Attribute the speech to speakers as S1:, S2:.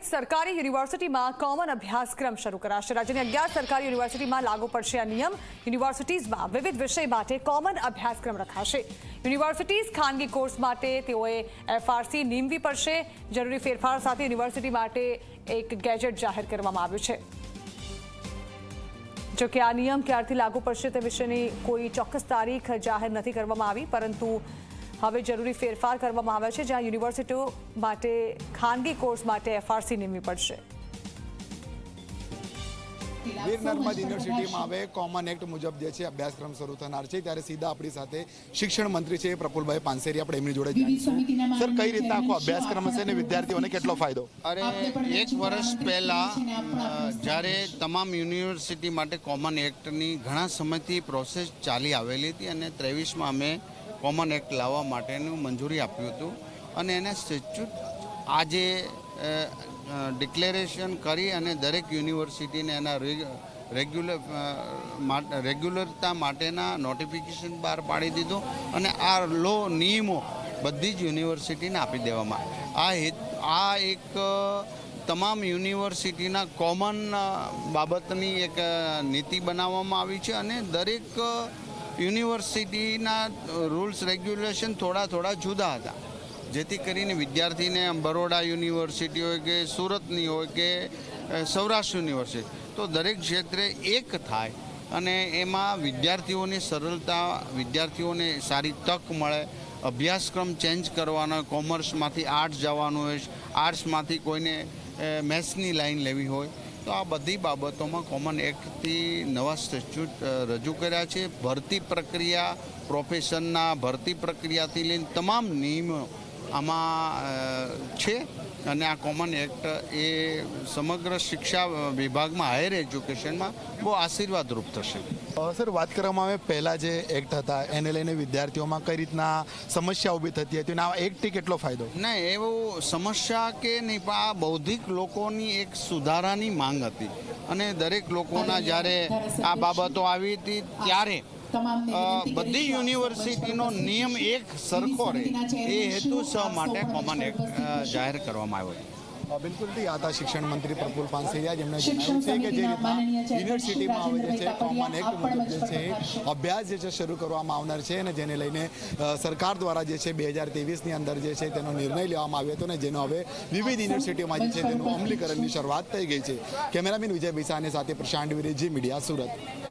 S1: વિવિધ સરકારી યુનિવર્સિટીમાં કોમન અભ્યાસક્રમ શરૂ કરાશે. રાજ્યની અગિયાર સરકારી યુનિવર્સિટીમાં લાગુ પડશે આ નિયમ. યુનિવર્સિટીઝમાં વિવિધ વિષય માટે કોમન અભ્યાસક્રમ રખાશે. યુનિવર્સિટીઝ ખાનગી કોર્સ માટે તેઓએ એફઆરસી નીમવી પડશે. જરૂરી ફેરફાર સાથે યુનિવર્સિટી માટે એક ગેજેટ જાહેર કરવામાં આવ્યું છે. જો કે આ નિયમ ક્યારથી લાગુ પડશે તે વિશેની કોઈ ચોક્કસ તારીખ જાહેર નથી કરવામાં આવી, પરંતુ હવે જરૂરી ફેરફાર કરવામાં આવ્યા છે જ્યાં યુનિવર્સિટીઓ માટે ખાનગી કોર્સ માટે એફઆરસી નીમવી પડશે.
S2: વીર નર્મદ યુનિવર્સિટીમાં હવે કોમન એક્ટ મુજબ જે છે અભ્યાસક્રમ શરૂ થનાર છે. ત્યારે સીધા આપણી સાથે શિક્ષણ મંત્રી છે પ્રફુલભાઈ પાનસેરી આપણે એમની જોડે સર કઈ રીતના આખો અભ્યાસક્રમ હશે અને વિદ્યાર્થીઓને કેટલો ફાયદો?
S3: અરે એક વર્ષ પહેલાં જ્યારે તમામ યુનિવર્સિટી માટે કોમન એક્ટની ઘણા સમયથી પ્રોસેસ ચાલી આવેલી હતી અને ત્રેવીસમાં અમે કોમન એક્ટ લાવવા માટેનું મંજૂરી આપ્યું હતું અને એને સ્ટેચ્યુટ આજે ડિક્લેરેશન કરી અને દરેક યુનિવર્સિટીને એના રેગ્યુલર રેગ્યુલરતા માટેના નોટિફિકેશન બહાર પાડી દીધું અને આ લો નિયમો બધી જ યુનિવર્સિટીને આપી દેવામાં. આ હેત- આ એક તમામ યુનિવર્સિટીના કોમન બાબતની એક નીતિ બનાવવામાં આવી છે અને દરેક યુનિવર્સિટીના રૂલ્સ, રેગ્યુલેશન થોડા થોડા જુદા હતા. જેથી કરીને વિદ્યાર્થીને બરોડા યુનિવર્સિટી હોય કે સુરતની હોય કે સૌરાષ્ટ્ર યુનિવર્સિટી, તો દરેક ક્ષેત્રે એક થાય અને એમાં વિદ્યાર્થીઓની સરળતા, વિદ્યાર્થીઓને સારી તક મળે, અભ્યાસક્રમ ચેન્જ કરવાનો કોમર્સમાંથી આર્ટ્સ જવાનું હોય, આર્ટ્સમાંથી કોઈને મેથ્સની લાઈન લેવી હોય તો આ બધી બાબતોમાં કોમન એક્ટથી નવા સ્ટેચ્યુટ રજૂ કર્યા છે. ભરતી પ્રક્રિયા પ્રોફેશનના ભરતી પ્રક્રિયાથી લઈને તમામ નિયમો આમાં છે અને આ કોમન એક્ટ એ સમગ્ર શિક્ષા વિભાગમાં હાયર એજ્યુકેશનમાં બહુ આશીર્વાદરૂપ થશે.
S2: સર વાત કરવામાં આવે પહેલાં જે એક્ટ હતા એને લઈને વિદ્યાર્થીઓમાં કઈ રીતના સમસ્યા ઊભી થતી હતી અને આ એકથી કેટલો ફાયદો?
S3: ના એવું સમસ્યા કે નહીં પણ આ બૌદ્ધિક લોકોની એક સુધારાની માંગ હતી. અને દરેક લોકોના જ્યારે આ બાબતો આવી હતી ત્યારે બધી યુનિવર્સિટીનો નિયમ એક સરખો રહે. એ હેતુસર માટે કોમન એક જાહેર કરવામાં આવ્યો છે.
S2: બિલકુલથી આ શિક્ષણ મંત્રી પ્રફુલ પાનસેરિયા જેમણે જણાવ્યું છે કે જે રીતના યુનિવર્સિટીમાં આવે જે છે કોમન એક્ટ મુજબ જે છે અભ્યાસ જે છે શરૂ કરવામાં આવનાર છે અને જેને લઈને સરકાર દ્વારા જે છે બે હજાર ત્રેવીસની અંદર જે છે તેનો નિર્ણય લેવામાં આવ્યો હતો ને જેનો હવે વિવિધ યુનિવર્સિટીઓમાં જે છે તેનું અમલીકરણની શરૂઆત થઈ ગઈ છે. કેમેરામેન વિજય બિસાની સાથે પ્રશાંત વિરેજી મીડિયા સુરત.